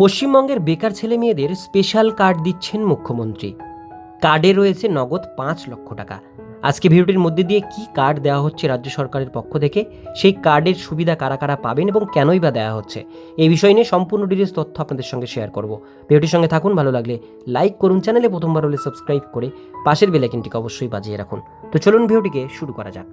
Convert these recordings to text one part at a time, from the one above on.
পশ্চিমবঙ্গের বেকার ছেলে মেয়েদের স্পেশাল কার্ড দিচ্ছেন মুখ্যমন্ত্রী। কার্ডে রয়েছে নগদ পাঁচ লক্ষ টাকা। আজকে ভিডিওটির মধ্যে দিয়ে কি কার্ড দেওয়া হচ্ছে রাজ্য সরকারের পক্ষ থেকে, সেই কার্ডের সুবিধা কারা কারা পাবেন এবং কেনই বা দেওয়া হচ্ছে, এই বিষয় নিয়ে সম্পূর্ণ ডিটেলস তথ্য আপনাদের সঙ্গে শেয়ার করব। ভিডিওটির সঙ্গে থাকুন, ভালো লাগলে লাইক করুন চ্যানেলে প্রথমবার হলে সাবস্ক্রাইব করে পাশের বেলাইকিনটিকে অবশ্যই বাজিয়ে রাখুন। তো চলুন ভিডিওটিকে শুরু করা যাক।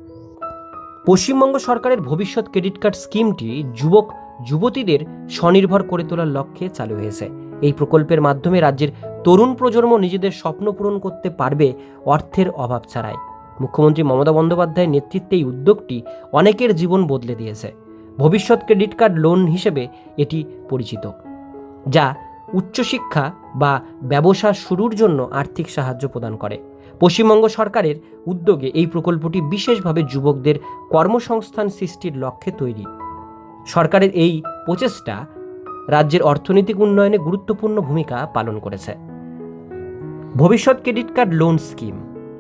পশ্চিমবঙ্গ সরকারের ভবিষ্যৎ ক্রেডিট কার্ড স্কিমটি যুবক যুবতীদের স্বনির্ভর করে তোলার লক্ষ্যে চালু হয়েছে। এই প্রকল্পের মাধ্যমে রাজ্যের তরুণ প্রজন্ম নিজেদের স্বপ্ন পূরণ করতে পারবে অর্থের অভাব ছাড়াই। মুখ্যমন্ত্রী মমতা বন্দ্যোপাধ্যায়ের নেতৃত্বে এই উদ্যোগটি অনেকের জীবন বদলে দিয়েছে। ভবিষ্যৎ ক্রেডিট কার্ড লোন হিসেবে এটি পরিচিত, যা উচ্চশিক্ষা বা ব্যবসা শুরুর জন্য আর্থিক সাহায্য প্রদান করে। পশ্চিমবঙ্গ সরকারের উদ্যোগে এই প্রকল্পটি বিশেষভাবে যুবকদের কর্মসংস্থান সৃষ্টির লক্ষ্যে তৈরি। সরকারের এই প্রচেষ্টা রাজ্যের অর্থনৈতিক উন্নয়নে গুরুত্বপূর্ণ ভূমিকা পালন করেছে। ভবিষ্যৎ ক্রেডিট কার্ড লোন স্কিম।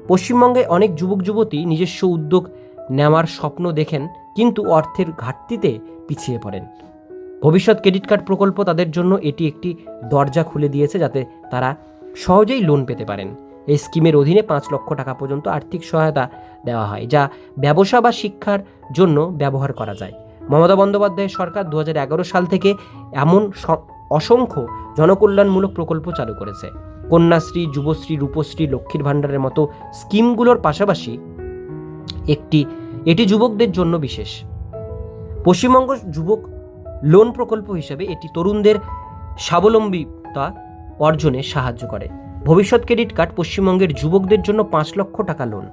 পশ্চিমবঙ্গে অনেক যুবক যুবতী নিজস্ব উদ্যোগ নেওয়ার স্বপ্ন দেখেন, কিন্তু অর্থের ঘাটতিতে পিছিয়ে পড়েন। ভবিষ্যৎ ক্রেডিট কার্ড প্রকল্প তাদের জন্য এটি একটি দরজা খুলে দিয়েছে যাতে তারা সহজেই লোন পেতে পারেন। এই স্কিমের অধীনে পাঁচ লক্ষ টাকা পর্যন্ত আর্থিক সহায়তা দেওয়া হয়, যা ব্যবসা বা শিক্ষার জন্য ব্যবহার করা যায়। মমতা বন্দ্যোপাধ্যায়ের সরকার দু হাজার এগারো সাল থেকে এমন অসংখ্য জনকল্যাণমূলক প্রকল্প চালু করেছে। কন্যাশ্রী, যুবশ্রী, রূপশ্রী, লক্ষ্মীর ভাণ্ডারের মতো স্কিমগুলোর পাশাপাশি একটি, এটি যুবকদের জন্য বিশেষ। পশ্চিমবঙ্গ যুবক লোন প্রকল্প হিসেবে এটি তরুণদের স্বাবলম্বিতা অর্জনে সাহায্য করে। ভবিষ্যৎ ক্রেডিট কার্ড পশ্চিমবঙ্গের যুবকদের জন্য পাঁচ লক্ষ টাকা লোন।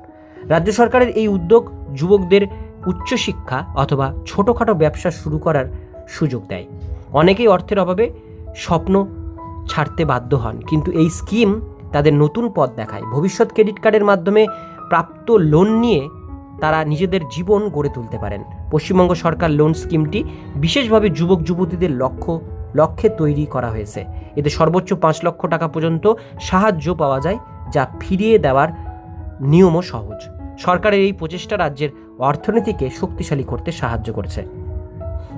রাজ্য সরকারের এই উদ্যোগ যুবকদের উচ্চশিক্ষা অথবা ছোটোখাটো ব্যবসা শুরু করার সুযোগ দেয়। অনেকেই অর্থের অভাবে স্বপ্ন ছাড়তে বাধ্য হন, কিন্তু এই স্কিম তাদের নতুন পথ দেখায়। ভবিষ্যৎ ক্রেডিট কার্ডের মাধ্যমে প্রাপ্ত লোন নিয়ে তারা নিজেদের জীবন গড়ে তুলতে পারেন। পশ্চিমবঙ্গ সরকার লোন স্কিমটি বিশেষভাবে যুবক যুবতীদের লক্ষ্য, লক্ষ্যে তৈরি করা হয়েছে। এতে সর্বোচ্চ পাঁচ লক্ষ টাকা পর্যন্ত সাহায্য পাওয়া যায়, যা ফিরিয়ে দেওয়ার নিয়মও সহজ। সরকারের এই প্রচেষ্টা রাজ্যের অর্থনীতিকে শক্তিশালী করতে সাহায্য করছে।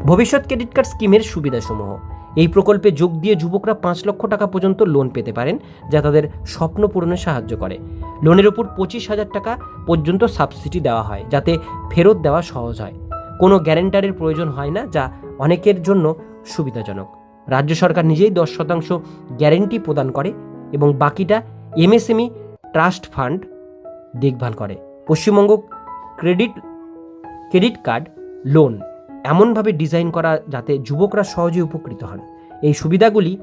ভবিষ্যৎ ক্রেডিট কার্ড স্কিমের সুবিধাসমূহ। এই প্রকল্পে যোগ দিয়ে যুবকরা পাঁচ লক্ষ টাকা পর্যন্ত লোন পেতে পারেন, যা তাদের স্বপ্ন পূরণে সাহায্য করে। লোনের উপর পঁচিশ হাজার টাকা পর্যন্ত সাবসিডি দেওয়া হয়, যাতে ফেরত দেওয়া সহজ হয়। কোনো গ্যারেন্টারের প্রয়োজন হয় না, যা অনেকের জন্য সুবিধাজনক। রাজ্য সরকার নিজেই দশ শতাংশ গ্যারেন্টি প্রদান করে এবং বাকিটা এমএসএমই ট্রাস্ট ফান্ড দেখভাল করে। Paschimbanga credit credit card loan এমনভাবে ডিজাইন করা যাতে যুবকরা সহজে উপকৃত হন। এই সুবিধাগুলি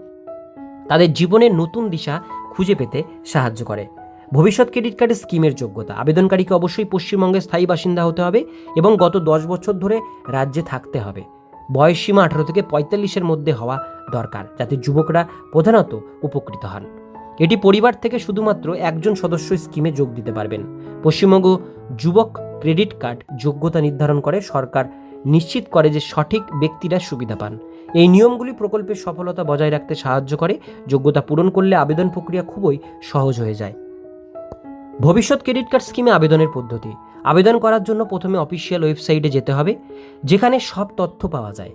তাদের জীবনের নতুন দিশা খুঁজে পেতে সাহায্য করে। ভবিষ্যৎ ক্রেডিট কার্ডের স্কিমের যোগ্যতা। আবেদনকারীকে অবশ্যই পশ্চিমবঙ্গের স্থায়ী বাসিন্দা হতে হবে এবং গত দশ বছর ধরে রাজ্যে থাকতে হবে। বয়স সীমা আঠারো থেকে পঁয়তাল্লিশের মধ্যে হওয়া দরকার যাতে যুবকরা প্রধানত উপকৃত হন। এটি পরিবার থেকে শুধুমাত্র একজন সদস্য স্কিমে যোগ দিতে পারবেন। পশ্চিমবঙ্গ যুবক ক্রেডিট কার্ড যোগ্যতা নির্ধারণ করে সরকার নিশ্চিত করে যে সঠিক ব্যক্তিরা সুবিধা পান। এই নিয়মগুলি প্রকল্পের সফলতা বজায় রাখতে সাহায্য করে, যোগ্যতা পূরণ করলে আবেদন প্রক্রিয়া খুবই সহজ হয়ে যায়। ভবিষ্যৎ ক্রেডিট কার্ড স্কিমে আবেদনের পদ্ধতি। আবেদন করার জন্য প্রথমে অফিসিয়াল ওয়েবসাইটে যেতে হবে, যেখানে সব তথ্য পাওয়া যায়।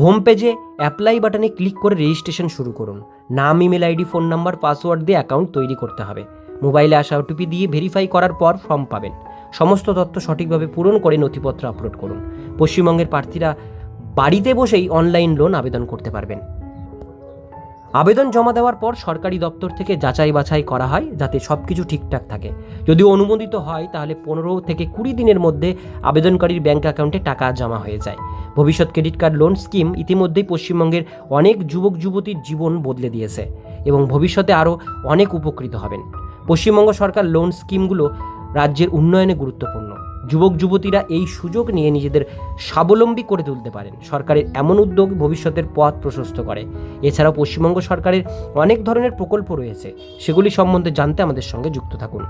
হোম পেজে অ্যাপ্লাই বাটনে ক্লিক করে রেজিস্ট্রেশন শুরু করুন। নাম, email ID, phone number, password দিয়ে অ্যাকাউন্ট তৈরি করতে হবে। মোবাইলে আসা ওটিপি দিয়ে ভেরিফাই করার পর ফর্ম পাবেন। সমস্ত তথ্য সঠিকভাবে পূরণ করে নথিপত্র আপলোড করুন। পশ্চিমবঙ্গের প্রার্থীরা বাড়িতে বসেই অনলাইন লোন আবেদন করতে পারবেন। আবেদন জমা দেওয়ার পর সরকারি দপ্তর থেকে যাচাই বাছাই করা হয় যাতে সব কিছু ঠিকঠাক থাকে। যদি অনুমোদিত হয়, তাহলে পনেরো থেকে কুড়ি দিনের মধ্যে আবেদনকারীর ব্যাঙ্ক অ্যাকাউন্টে টাকা জমা হয়ে যায়। ভবিষ্যৎ ক্রেডিট কার্ড লোন স্কিম ইতিমধ্যেই পশ্চিমবঙ্গের অনেক যুবক যুবতীর জীবন বদলে দিয়েছে এবং ভবিষ্যতে আরও অনেক উপকৃত হবেন। পশ্চিমবঙ্গ সরকার লোন স্কিমগুলো রাজ্যের উন্নয়নে গুরুত্বপূর্ণ। যুবক যুবতীরা এই সুযোগ নিয়ে নিজেদের স্বাবলম্বী করে তুলতে পারেন। সরকারের এমন উদ্যোগ ভবিষ্যতের পথ প্রশস্ত করে। এছাড়াও পশ্চিমবঙ্গ সরকারের অনেক ধরনের প্রকল্প রয়েছে। সেগুলি সম্বন্ধে জানতে আমাদের সঙ্গে যুক্ত থাকুন।